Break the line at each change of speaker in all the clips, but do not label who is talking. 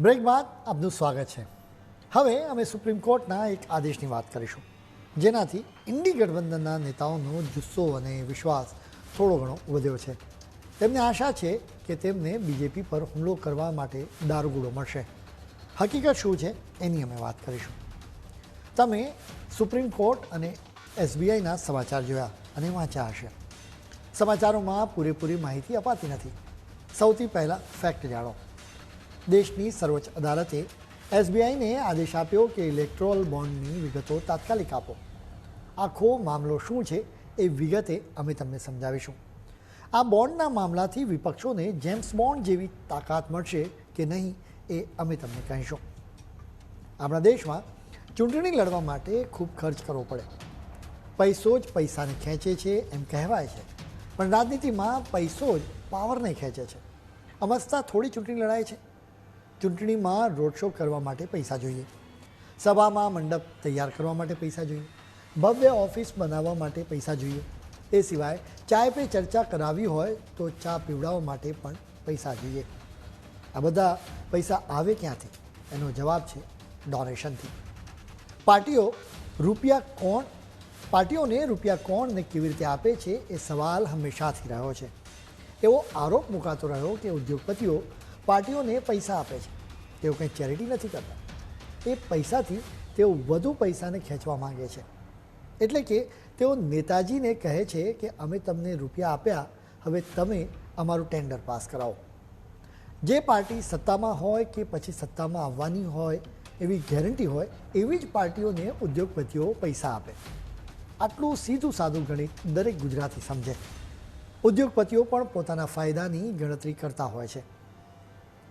Break બાદ આપનું સ્વાગત છે. હવે અમે સુપ્રીમ કોર્ટના એક આદેશની વાત કરીશું, જેનાથી ઇન્ડી ગઠબંધનના નેતાઓનો જુસ્સો અને વિશ્વાસ થોડો ઘણો વધ્યો છે. તેમને આશા છે કે તેમને બીજેપી પર હુમલો કરવા માટે દારૂગોળો મળશે. હકીકત શું છે, એની અમે વાત કરીશું. તમે સુપ્રીમ કોર્ટ અને એસબીઆઈના સમાચાર જોયા અને વાંચ્યા હશે. સમાચારોમાં પૂરેપૂરી માહિતી અપાતી નથી. સૌથી પહેલાં ફેક્ટ જાણો. દેશની સર્વોચ્ચ અદાલતે એસબીઆઈને આદેશ આપ્યો કે ઇલેક્ટ્રોલ બોન્ડની વિગતો તાત્કાલિક આપો. આખો મામલો શું છે એ વિગતે અમે તમને સમજાવીશું. આ બોન્ડના મામલાથી વિપક્ષોને જેમ્સ બોન્ડ જેવી તાકાત મળશે કે નહીં એ અમે તમને કહીશું. આપણા દેશમાં ચૂંટણી લડવા માટે ખૂબ ખર્ચ કરવો પડે. પૈસો જ પૈસાને ખેંચે છે એમ કહેવાય છે. પણ રાજનીતિમાં પૈસો જ પાવરને ખેંચે છે. અમસ્તા થોડી ચૂંટણી લડાય છે. ચૂંટણીમાં રોડ શો કરવા માટે પૈસા જોઈએ. સભામાં મંડપ તૈયાર કરવા માટે પૈસા જોઈએ. ભવ્ય ઓફિસ બનાવવા માટે પૈસા જોઈએ. એ સિવાય ચાય પે ચર્ચા કરાવી હોય તો ચા પીવડાવવા માટે પણ પૈસા જોઈએ. આ બધા પૈસા આવે ક્યાંથી? એનો જવાબ છે ડોનેશનથી. પાર્ટીઓ રૂપિયા કોણ, પાર્ટીઓને રૂપિયા કોણ ને કેવી રીતે આપે છે એ સવાલ હંમેશાથી રહ્યો છે. એવો આરોપ મુકાતો રહ્યો કે ઉદ્યોગપતિઓ પાર્ટીઓને પૈસા આપે છે. તેઓ કંઈ ચેરિટી નથી કરતા. એ પૈસાથી તેઓ વધુ પૈસાને ખેંચવા માંગે છે. એટલે કે તેઓ નેતાજીને કહે છે કે અમે તમને રૂપિયા આપ્યા, હવે તમે અમારું ટેન્ડર પાસ કરાવો. જે પાર્ટી સત્તામાં હોય કે પછી સત્તામાં આવવાની હોય, એવી ગેરંટી હોય, એવી જ પાર્ટીઓને ઉદ્યોગપતિઓ પૈસા આપે. આટલું સીધું સાદું ગણિત દરેક ગુજરાતી સમજે. ઉદ્યોગપતિઓ પણ પોતાના ફાયદાની ગણતરી કરતા હોય છે.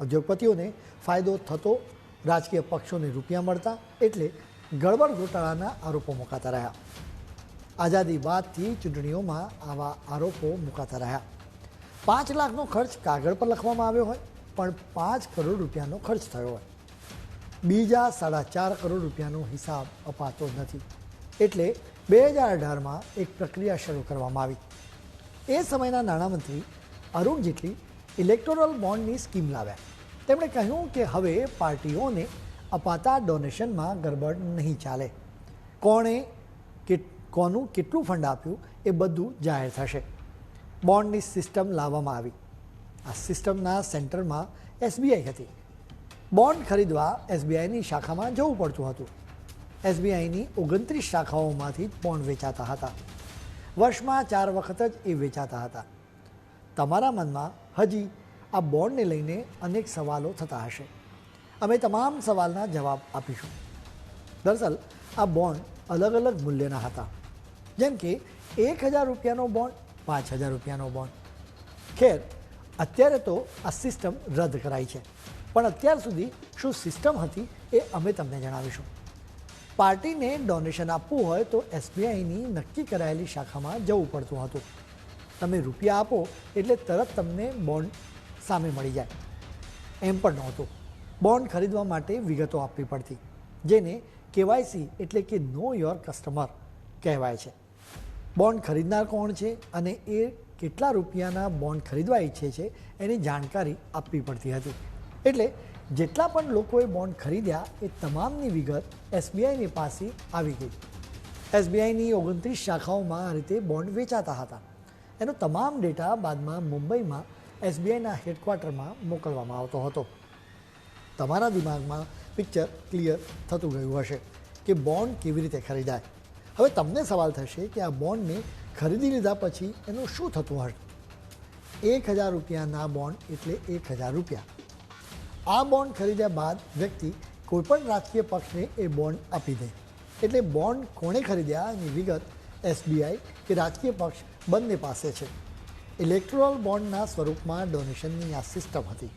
ઉદ્યોગપતિઓને ફાયદો થતો રાજકીય પક્ષોને રૂપિયા મળતા એટલે ગડબડ ગોટાળાના આરોપો મુકાતા રહ્યા. આઝાદી બાદથી ચૂંટણીઓમાં આવા આરોપો મુકાતા રહ્યા. પાંચ લાખનો ખર્ચ કાગળ પર લખવામાં આવ્યો હોય, પણ પાંચ કરોડ રૂપિયાનો ખર્ચ થયો હોય. બીજા સાડા ચાર કરોડ રૂપિયાનો હિસાબ અપાતો નથી. એટલે બે હજાર અઢારમાં એક પ્રક્રિયા શરૂ કરવામાં આવી. એ સમયના નાણામંત્રી અરુણ જેટલી ઇલેક્ટોરલ બોન્ડની સ્કીમ લાવ્યા. તેમણે કહ્યું કે હવે પાર્ટીઓને અપાતા ડોનેશનમાં ગરબડ નહીં ચાલે. કોણે કે, કોનું કેટલું ફંડ આપ્યું એ બધું જાહેર થશે. બોન્ડની સિસ્ટમ લાવવામાં આવી. આ સિસ્ટમના સેન્ટરમાં એસબીઆઈ હતી. બોન્ડ ખરીદવા એસબીઆઈની શાખામાં જવું પડતું હતું. એસબીઆઈની ઓગણત્રીસ શાખાઓમાંથી બોન્ડ વેચાતા હતા. વર્ષમાં ચાર વખત જ એ વેચાતા હતા. તમારા મનમાં હજી આ બોન્ડને લઈને અનેક સવાલો થતા હશે. અમે તમામ સવાલના જવાબ આપીશું. દરઅસલ આ બોન્ડ અલગ અલગ મૂલ્યના હતા. જેમ કે, એક હજાર રૂપિયાનો બોન્ડ, પાંચ હજાર રૂપિયાનો બોન્ડ. ખેર, અત્યારે તો આ સિસ્ટમ રદ કરાઈ છે. પણ અત્યાર સુધી શું સિસ્ટમ હતી એ અમે તમને જણાવીશું. પાર્ટીને ડોનેશન આપવું હોય તો એસબીઆઈની નક્કી કરાયેલી શાખામાં જવું પડતું હતું. તમે રૂપિયા આપો એટલે તરત તમને બોન્ડ સામે મળી જાય. એમ પણ નહોતું. બોન્ડ ખરીદવા માટે વિગતો આપવી પડતી, જેને કેવાયસી એટલે કે નો યોર કસ્ટમર કહેવાય છે. બોન્ડ ખરીદનાર કોણ છે અને એ કેટલા રૂપિયાના બોન્ડ ખરીદવા ઈચ્છે છે એની જાણકારી આપવી પડતી હતી. એટલે જેટલા પણ લોકોએ બોન્ડ ખરીદ્યા એ તમામની વિગત એસબીઆઈની પાસે આવી ગઈ. એસબીઆઈની ઓગણત્રીસ શાખાઓમાં આ રીતે બોન્ડ વેચાતા હતા. એનો તમામ ડેટા બાદમાં મુંબઈમાં એસબીઆઈના હેડક્વાર્ટરમાં મોકલવામાં આવતો હતો. તમારા દિમાગમાં પિક્ચર ક્લિયર થતું ગયું હશે કે બોન્ડ કેવી રીતે ખરીદાય? હવે તમને સવાલ થશે કે આ બોન્ડને ખરીદી લીધા પછી એનું શું થતું હશે? એક હજાર રૂપિયાના બોન્ડ એટલે એક હજાર રૂપિયા. આ બોન્ડ ખરીદ્યા બાદ વ્યક્તિ કોઈપણ રાજકીય પક્ષને એ બોન્ડ આપી દે. એટલે બોન્ડ કોણે ખરીદ્યા એની વિગત એસબીઆઈ કે રાજકીય પક્ષ બંને પાસે છે. ઇલેક્ટ્રોલ બોન્ડના સ્વરૂપમાં ડોનેશનની આ સિસ્ટમ હતી.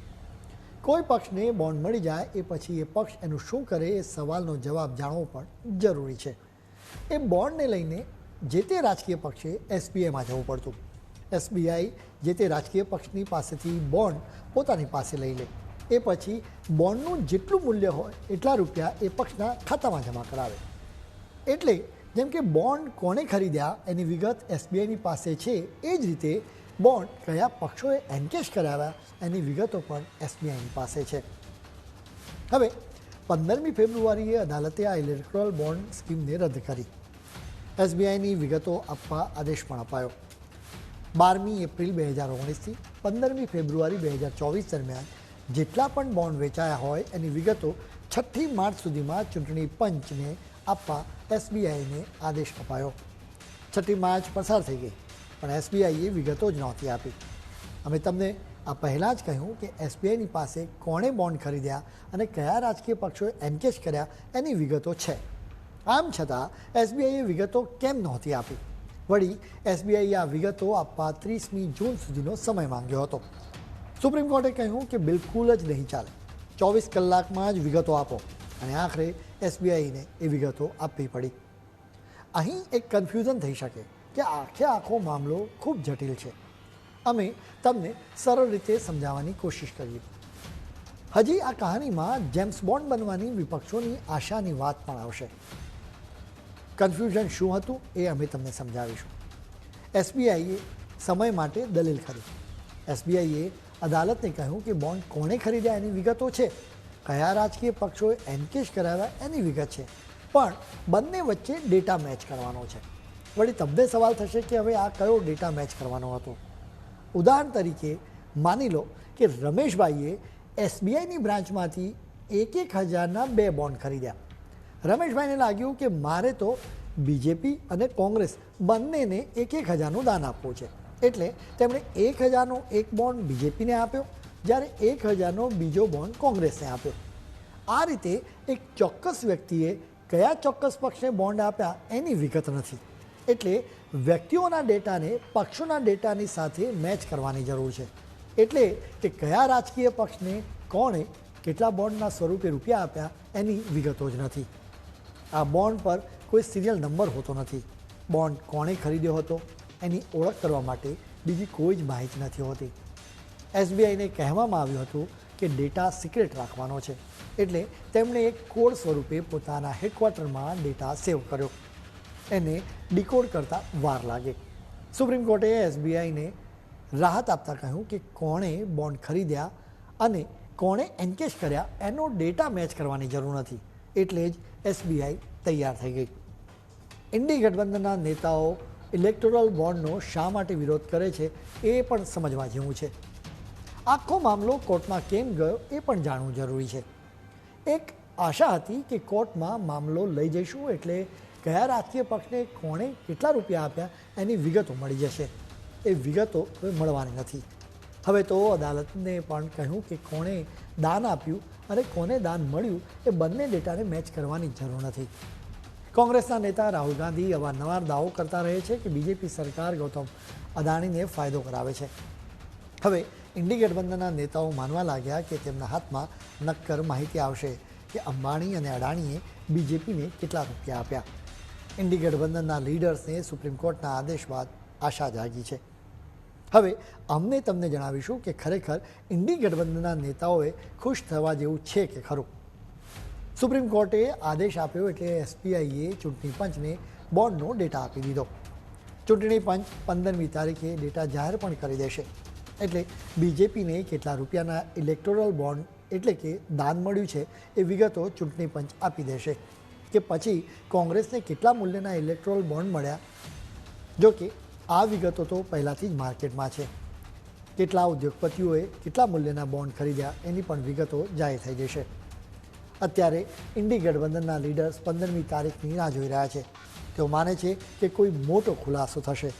કોઈ પક્ષને બોન્ડ મળી જાય એ પછી એ પક્ષ એનું શું કરે એ સવાલનો જવાબ જાણવો પણ જરૂરી છે. એ બોન્ડને લઈને જે તે રાજકીય પક્ષે એસબીઆઈમાં જવું પડતું. એસબીઆઈ જે તે રાજકીય પક્ષની પાસેથી બોન્ડ પોતાની પાસે લઈ લે. એ પછી બોન્ડનું જેટલું મૂલ્ય હોય એટલા રૂપિયા એ પક્ષના ખાતામાં જમા કરાવે. એટલે જેમ કે બોન્ડ કોણે ખરીદ્યા એની વિગત એસબીઆઈની પાસે છે એ જ રીતે બોન્ડ કયા પક્ષોએ એન્કેશ કરાવ્યા એની વિગતો પણ એસબીઆઈની પાસે છે. હવે, પંદરમી ફેબ્રુઆરીએ અદાલતે આ ઇલેક્ટ્રોલ બોન્ડ સ્કીમને રદ કરી. એસબીઆઈની વિગતો આપવા આદેશ પણ અપાયો. બારમી એપ્રિલ બે હજાર ઓગણીસથી પંદરમી ફેબ્રુઆરી બે હજાર ચોવીસ દરમિયાન જેટલા પણ બોન્ડ વેચાયા હોય એની વિગતો છઠ્ઠી માર્ચ સુધીમાં ચૂંટણી પંચને આપવા એસબીઆઈને આદેશ અપાયો. છઠ્ઠી માર્ચ પસાર થઈ ગઈ. પણ એસબીઆઈએ વિગતો જ નહોતી આપી. અમે તમને આ પહેલાં જ કહ્યું કે એસબીઆઈની પાસે કોણે બોન્ડ ખરીદ્યા અને કયા રાજકીય પક્ષોએ એન્કેશ કર્યા એની વિગતો છે. આમ છતાં એસબીઆઈએ વિગતો કેમ નહોતી આપી? વળી એસબીઆઈએ આ વિગતો આપવા ત્રીસમી જૂન સુધીનો સમય માંગ્યો હતો. સુપ્રીમ કોર્ટે કહ્યું કે બિલકુલ જ નહીં ચાલે. ચોવીસ કલાકમાં જ વિગતો આપો અને આખરે એસબીઆઈને એ વિગતો આપવી પડી. અહીં એક કન્ફ્યુઝન થઈ શકે. કે આખે આખો મામલો ખૂબ જટિલ છે. અમે તમને સરળ રીતે સમજાવવાની કોશિશ કરીએ. હજી આ કહાનીમાં જેમ્સ બોન્ડ બનવાની વિપક્ષોની આશાની વાત પણ આવશે. કન્ફ્યુઝન શું હતું એ અમે તમને સમજાવીશું. એસબીઆઈએ સમય માટે દલીલ કરી. એસબીઆઈએ અદાલતને કહ્યું કે બોન્ડ કોણે ખરીદ્યા એની વિગતો છે? કયા રાજકીય પક્ષોએ એન્કેશ કરાવ્યા એની વિગત છે? પણ બંને વચ્ચે ડેટા મેચ કરવાનો છે. વળી તમને સવાલ થશે કે હવે આ કયો ડેટા મેચ કરવાનો હતો? ઉદાહરણ તરીકે, માની લો કે રમેશભાઈએ એસબીઆઈની બ્રાન્ચમાંથી એક એક હજારના બે બોન્ડ ખરીદ્યા. રમેશભાઈને લાગ્યું કે મારે તો બીજેપી અને કોંગ્રેસ બંનેને એક એક હજારનું દાન આપવું છે. એટલે તેમણે એક હજારનો એક બોન્ડ બીજેપીને આપ્યો, જ્યારે એક હજારનો બીજો બોન્ડ કોંગ્રેસને આપ્યો. આ રીતે એક ચોક્કસ વ્યક્તિએ કયા ચોક્કસ પક્ષને બોન્ડ આપ્યા એની વિગત નથી. એટલે વ્યક્તિઓના ડેટાને પક્ષોના ડેટાની સાથે મેચ કરવાની જરૂર છે. એટલે કે કયા રાજકીય પક્ષને કોણે કેટલા બોન્ડના સ્વરૂપે રૂપિયા આપ્યા એની વિગતો જ નથી. આ બોન્ડ પર કોઈ સિરિયલ નંબર હોતો નથી. બોન્ડ કોણે ખરીદ્યો હતો એની ઓળખ કરવા માટે બીજી કોઈ જ માહિતી નથી હોતી. એસબીઆઈને કહેવામાં આવ્યું હતું કે ડેટા સિક્રેટ રાખવાનો છે. એટલે તેમણે એક કોડ સ્વરૂપે પોતાના હેડક્વાર્ટરમાં ડેટા સેવ કર્યો. એને ડિકોડ કરતાં વાર લાગે. સુપ્રીમ કોર્ટે એસબીઆઈને રાહત આપતા કહ્યું કે કોણે બોન્ડ ખરીદ્યા અને કોણે એન્કેશ કર્યા એનો ડેટા મેચ કરવાની જરૂર નથી. એટલે જ એસબીઆઈ તૈયાર થઈ ગઈ. ઇન્ડી ગઠબંધનના નેતાઓ ઇલેક્ટોરલ બોન્ડનો શા માટે વિરોધ કરે છે એ પણ સમજવા જેવું છે. આખો મામલો કોર્ટમાં કેમ ગયો એ પણ જાણવું જરૂરી છે. એક આશા હતી કે કોર્ટમાં મામલો લઈ જઈશું એટલે કયા રાજકીય પક્ષને કોણે કેટલા રૂપિયા આપ્યા એની વિગતો મળી જશે. એ વિગતો હવે મળવાની નથી. હવે તો અદાલતને પણ કહ્યું કે કોણે દાન આપ્યું અને કોને દાન મળ્યું એ બંને ડેટાને મેચ કરવાની જરૂર નથી. કોંગ્રેસના નેતા રાહુલ ગાંધી અવારનવાર દાવો કરતા રહે છે કે બીજેપી સરકાર ગૌતમ અદાણીને ફાયદો કરાવે છે. હવે ઇન્ડી ગઠબંધનના નેતાઓ માનવા લાગ્યા કે તેમના હાથમાં નક્કર માહિતી આવશે કે અંબાણી અને અડાણીએ બીજેપીને કેટલા રૂપિયા આપ્યા. ઇન્ડી ગઠબંધનના લીડર્સને સુપ્રીમ કોર્ટના આદેશ બાદ આશા જાગી છે. હવે અમને તમને જણાવીશું કે ખરેખર ઇન્ડી ગઠબંધનના નેતાઓએ ખુશ થવા જેવું છે કે ખરું? સુપ્રીમ કોર્ટે આદેશ આપ્યો એટલે એસબીઆઈએ ચૂંટણી પંચને બોન્ડનો ડેટા આપી દીધો. ચૂંટણી પંચ પંદરમી તારીખે ડેટા જાહેર પણ કરી દેશે. એટલે બીજેપીને કેટલા રૂપિયાના ઇલેક્ટોરલ બોન્ડ એટલે કે દાન મળ્યું છે એ વિગતો ચૂંટણી પંચ આપી દેશે. કે પછી કોંગ્રેસને કેટલા મૂલ્યના ઇલેક્ટ્રોલ બોન્ડ મળ્યા? જોકે આ વિગતો તો પહેલાંથી જ માર્કેટમાં છે. કેટલા ઉદ્યોગપતિઓએ કેટલા મૂલ્યના બોન્ડ ખરીદ્યા એની પણ વિગતો જાહેર થઈ જશે અત્યારે ઇન્ડી ગઠબંધનના લીડર્સ પંદરમી તારીખની રાહ જોઈ રહ્યા છે. તેઓ માને છે કે કોઈ મોટો ખુલાસો થશે.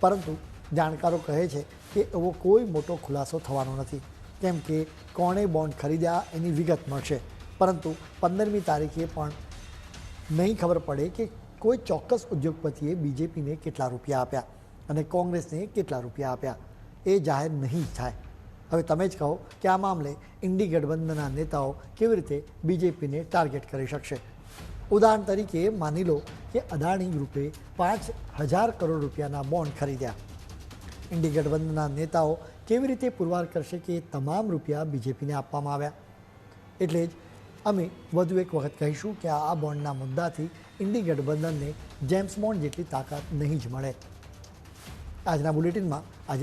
પરંતુ જાણકારો કહે છે કે એવો કોઈ મોટો ખુલાસો થવાનો નથી. કેમ કે કોણે બોન્ડ ખરીદ્યા એની વિગત મળશે. પરંતુ પંદરમી તારીખે પણ નહીં ખબર પડે કે કોઈ ચોક્કસ ઉદ્યોગપતિએ બીજેપીને કેટલા રૂપિયા આપ્યા અને કોંગ્રેસને કેટલા રૂપિયા આપ્યા. એ જાહેર નહીં થાય. હવે તમે જ કહો કે આ મામલે ઇન્ડી ગઠબંધનના નેતાઓ કેવી રીતે બીજેપીને ટાર્ગેટ કરી શકશે? ઉદાહરણ તરીકે માની લો કે અદાણી ગ્રુપે પાંચ હજાર કરોડ રૂપિયાના બોન્ડ ખરીદ્યા. ઇન્ડી ગઠબંધનના નેતાઓ કેવી રીતે પુરવાર કરશે કે તમામ રૂપિયા બીજેપીને આપવામાં આવ્યા? એટલે જ અમે વધુ એક વખત કહીશું કે આ બોન્ડના મુદ્દાથી ઇન્ડી ગઠબંધનને જેમ્સ બોન્ડ જેટલી તાકાત નહીં જ મળે. આજના બુલેટિનમાં આજે